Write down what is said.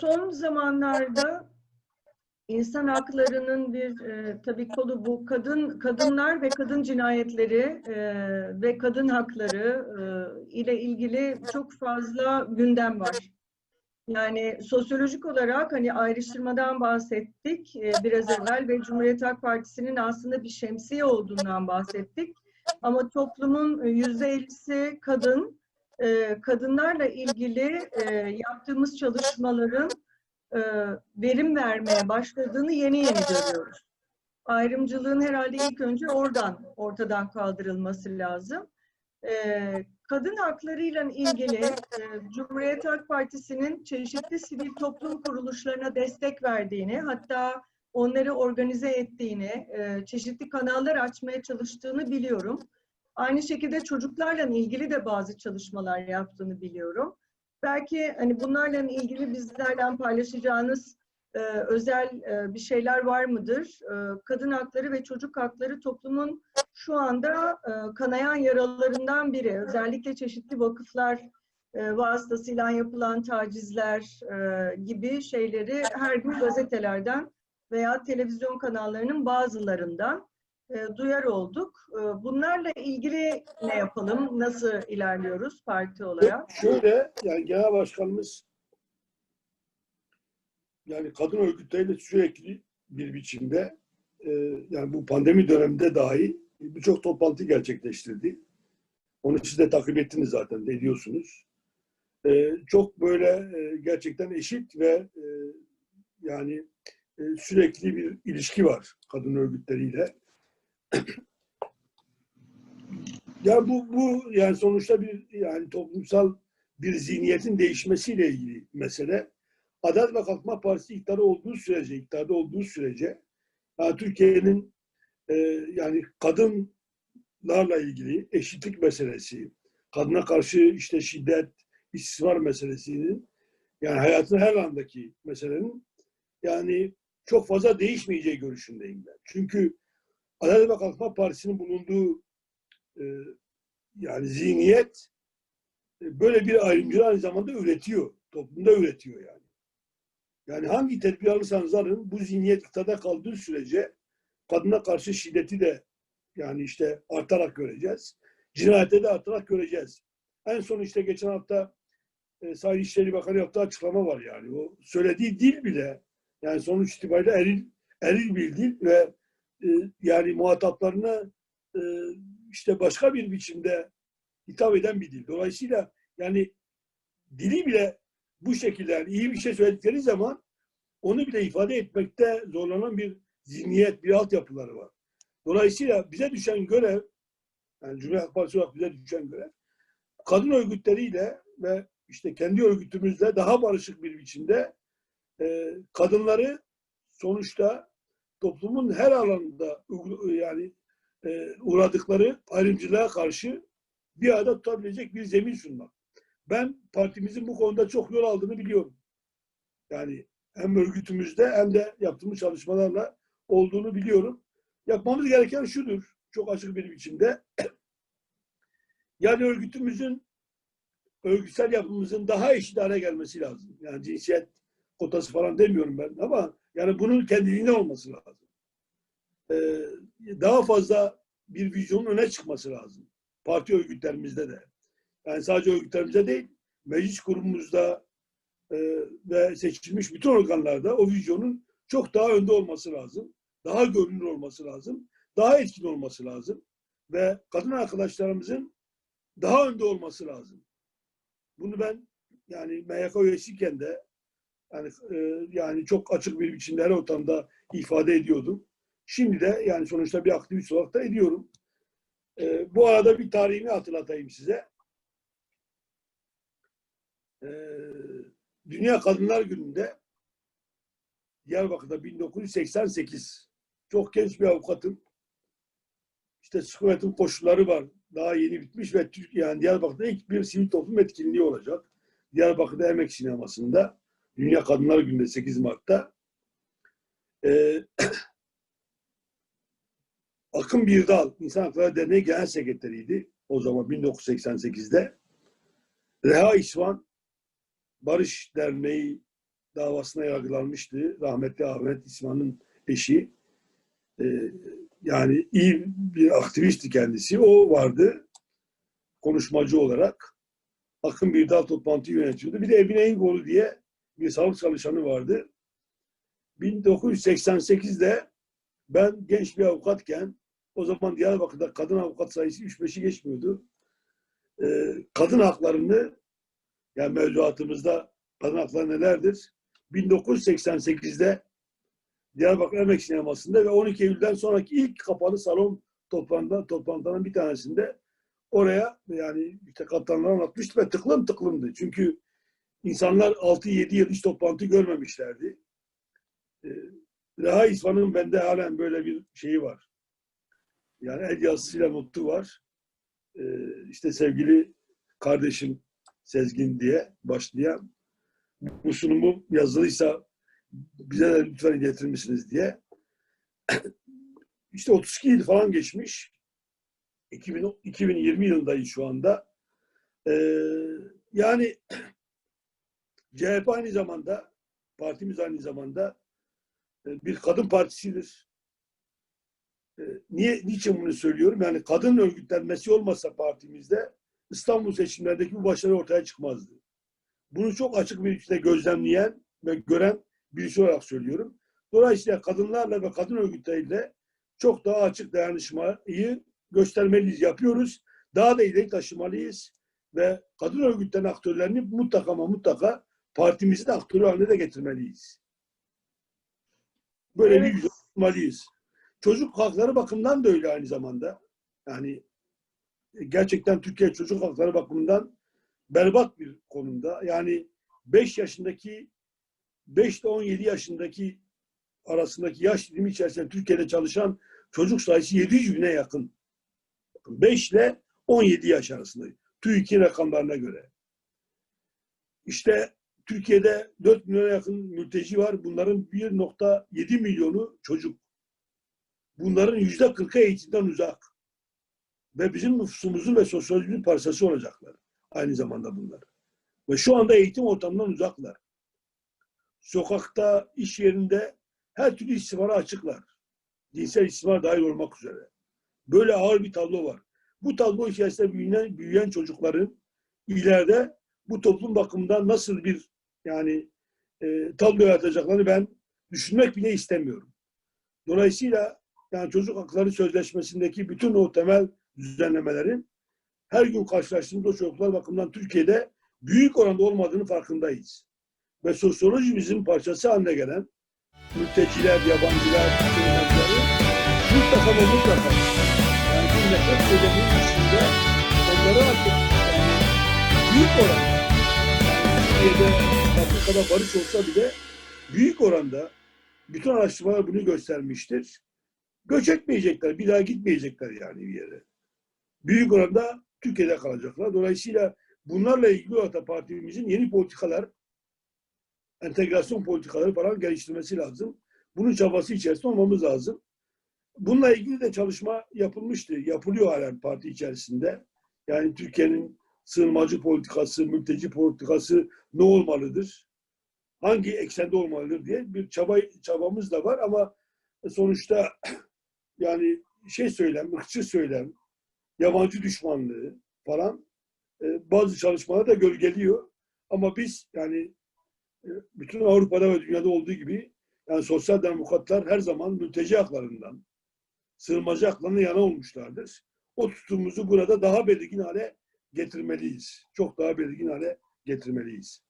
son zamanlarda insan haklarının bir e, tabii kolu bu kadın kadınlar ve kadın cinayetleri e, ve kadın hakları e, ile ilgili çok fazla gündem var. Yani sosyolojik olarak hani ayrıştırmadan bahsettik e, biraz evvel ve Cumhuriyet Halk Partisi'nin aslında bir şemsiye olduğundan bahsettik. Ama toplumun yüzde ellisi kadın, kadınlarla ilgili yaptığımız çalışmaların verim vermeye başladığını yeni yeni görüyoruz. Ayrımcılığın herhalde ilk önce oradan ortadan kaldırılması lazım. Kadın haklarıyla ilgili Cumhuriyet Halk Partisi'nin çeşitli sivil toplum kuruluşlarına destek verdiğini, hatta onları organize ettiğini, çeşitli kanallar açmaya çalıştığını biliyorum. Aynı şekilde çocuklarla ilgili de bazı çalışmalar yaptığını biliyorum. Belki hani bunlarla ilgili bizlerle paylaşacağınız e, özel e, bir şeyler var mıdır? E, kadın hakları ve çocuk hakları toplumun şu anda e, kanayan yaralarından biri. Özellikle çeşitli vakıflar e, vasıtasıyla yapılan tacizler e, gibi şeyleri her gün gazetelerden veya televizyon kanallarının bazılarından e, duyar olduk. E, bunlarla ilgili ne yapalım? Nasıl ilerliyoruz parti olarak? Şöyle yani genel başkanımız yani kadın örgütleriyle sürekli bir biçimde e, yani bu pandemi döneminde dahi birçok toplantı gerçekleştirdi. Onu siz de takip ettiniz zaten de ediyorsunuz. Çok böyle gerçekten eşit ve yani sürekli bir ilişki var kadın örgütleriyle. ya bu bu yani sonuçta bir yani toplumsal bir zihniyetin değişmesiyle ilgili mesele. Adalet ve Kalkınma Partisi iktidarı olduğu sürece, iktidarda olduğu sürece yani Türkiye'nin e, yani kadınlarla ilgili eşitlik meselesi, kadına karşı işte şiddet, istismar meselesinin yani hayatın her andaki meselenin yani çok fazla değişmeyeceği görüşündeyim ben. Çünkü Adalet ve Kalkınma Partisi'nin bulunduğu e, yani zihniyet e, böyle bir ayrımcılığı aynı zamanda üretiyor. Toplumda üretiyor yani. Yani hangi tedbir alırsanız alın bu zihniyet iktidarda kaldığı sürece kadına karşı şiddeti de yani işte artarak göreceğiz. Cinayeti de artarak göreceğiz. En son işte geçen hafta e, Sayın İşleri Bakanı yaptığı açıklama var yani. O söylediği dil bile yani sonuç itibariyle eril, eril bir dil ve yani muhataplarına e, işte başka bir biçimde hitap eden bir dil. Dolayısıyla yani dili bile bu şekilde yani iyi bir şey söyledikleri zaman onu bile ifade etmekte zorlanan bir zihniyet, bir altyapıları var. Dolayısıyla bize düşen görev, yani Cumhuriyet Partisi olarak bize düşen görev, kadın örgütleriyle ve işte kendi örgütümüzle daha barışık bir biçimde e, kadınları sonuçta toplumun her alanında yani e, uğradıkları ayrımcılığa karşı bir arada tutabilecek bir zemin sunmak. Ben partimizin bu konuda çok yol aldığını biliyorum. Yani hem örgütümüzde hem de yaptığımız çalışmalarla olduğunu biliyorum. Yapmamız gereken şudur, çok açık bir biçimde. Yani örgütümüzün, örgütsel yapımızın daha eşit hale gelmesi lazım. Yani cinsiyet kotası falan demiyorum ben ama yani bunun kendiliğinden olması lazım. Ee, daha fazla bir vizyonun öne çıkması lazım. Parti örgütlerimizde de. Yani sadece örgütlerimizde değil, meclis kurumumuzda e, ve seçilmiş bütün organlarda o vizyonun çok daha önde olması lazım. Daha görünür olması lazım. Daha etkin olması lazım. Ve kadın arkadaşlarımızın daha önde olması lazım. Bunu ben yani MYK üyesiyken de yani, e, yani çok açık bir biçimde her ortamda ifade ediyordum. Şimdi de yani sonuçta bir aktivist olarak da ediyorum. E, bu arada bir tarihimi hatırlatayım size. E, Dünya Kadınlar Günü'nde Diyarbakır'da 1988 çok genç bir avukatım. İşte sıkıntı koşulları var. Daha yeni bitmiş ve Türkiye yani Diyarbakır'da ilk bir sivil toplum etkinliği olacak. Diyarbakır'da Emek Sineması'nda Dünya Kadınlar Günü'nde 8 Mart'ta ee, Akın Birdal İnsan Hakları Derneği Genel Sekreteriydi. O zaman 1988'de. Reha İsvan Barış Derneği davasına yargılanmıştı. Rahmetli Ahmet İsmail'in eşi. Ee, yani iyi bir aktivistti kendisi. O vardı konuşmacı olarak. Akın bir dal toplantı yönetiyordu. Bir de Emine Eyüboğlu diye bir sağlık çalışanı vardı. 1988'de ben genç bir avukatken o zaman Diyarbakır'da kadın avukat sayısı 3-5'i geçmiyordu. Ee, kadın haklarını yani mevzuatımızda kadın hakları nelerdir? 1988'de Diyarbakır Emek Sineması'nda ve 12 Eylül'den sonraki ilk kapalı salon toplantı, toplantılarının bir tanesinde oraya yani işte katılanlar anlatmıştı ve tıklım tıklımdı. Çünkü insanlar 6-7 yıl hiç toplantı görmemişlerdi. Ee, Reha İsfan'ın bende halen böyle bir şeyi var. Yani el yazısıyla notu var. Ee, işte sevgili kardeşim Sezgin diye başlayan bu sunumu yazılıysa bize de lütfen getirir misiniz diye. İşte 32 yıl falan geçmiş. 2000, 2020 yılındayız şu anda. Ee, yani CHP aynı zamanda, partimiz aynı zamanda e, bir kadın partisidir. E, Niye, niçin bunu söylüyorum? Yani kadın örgütlenmesi olmasa partimizde İstanbul seçimlerdeki bu başarı ortaya çıkmazdı. Bunu çok açık bir şekilde gözlemleyen ve gören birisi olarak söylüyorum. Dolayısıyla kadınlarla ve kadın örgütleriyle çok daha açık dayanışmayı göstermeliyiz, yapıyoruz. Daha da ileri taşımalıyız ve kadın örgütlerinin aktörlerini mutlaka ama mutlaka partimizin aktörü haline de getirmeliyiz. Böyle Evet. bir yüz olmalıyız. Çocuk hakları bakımından da öyle aynı zamanda. Yani gerçekten Türkiye çocuk hakları bakımından berbat bir konumda. Yani 5 yaşındaki 5 ile 17 yaşındaki arasındaki yaş dilimi içerisinde Türkiye'de çalışan çocuk sayısı 700 bine yakın. 5 ile 17 yaş arasında. TÜİK'in rakamlarına göre. İşte Türkiye'de 4 milyona yakın mülteci var. Bunların 1.7 milyonu çocuk. Bunların %40'ı eğitimden uzak. Ve bizim nüfusumuzun ve sosyolojinin parçası olacaklar. Aynı zamanda bunlar. Ve şu anda eğitim ortamından uzaklar. Sokakta, iş yerinde her türlü istismara açıklar. Cinsel istismar dahil olmak üzere. Böyle ağır bir tablo var. Bu tablo içerisinde büyüyen, büyüyen çocukların ileride bu toplum bakımından nasıl bir yani e, tablo yaratacaklarını ben düşünmek bile istemiyorum. Dolayısıyla yani çocuk hakları sözleşmesindeki bütün o temel düzenlemelerin her gün karşılaştığımız o çocuklar bakımından Türkiye'de büyük oranda olmadığını farkındayız. Ve sosyolojimizin parçası haline gelen mülteciler, yabancılar, sığınmacıları mutlaka ve mutlaka yani bu nefret söyleminin dışında onları artık büyük oranda Türkiye'de Afrika'da barış olsa bile büyük oranda bütün araştırmalar bunu göstermiştir. Göç etmeyecekler, bir daha gitmeyecekler yani bir yere. Büyük oranda Türkiye'de kalacaklar. Dolayısıyla bunlarla ilgili olarak partimizin yeni politikalar, entegrasyon politikaları falan geliştirmesi lazım. Bunun çabası içerisinde olmamız lazım. Bununla ilgili de çalışma yapılmıştı. Yapılıyor halen parti içerisinde. Yani Türkiye'nin sığınmacı politikası, mülteci politikası ne olmalıdır? Hangi eksende olmalıdır diye bir çaba çabamız da var ama sonuçta yani şey söylem, ırkçı söylem, yabancı düşmanlığı falan e, bazı çalışmalar da gölgeliyor. Ama biz yani e, bütün Avrupa'da ve dünyada olduğu gibi yani sosyal demokratlar her zaman mülteci haklarından, sığınmacı haklarına yana olmuşlardır. O tutumumuzu burada daha belirgin hale getirmeliyiz. Çok daha belirgin hale getirmeliyiz.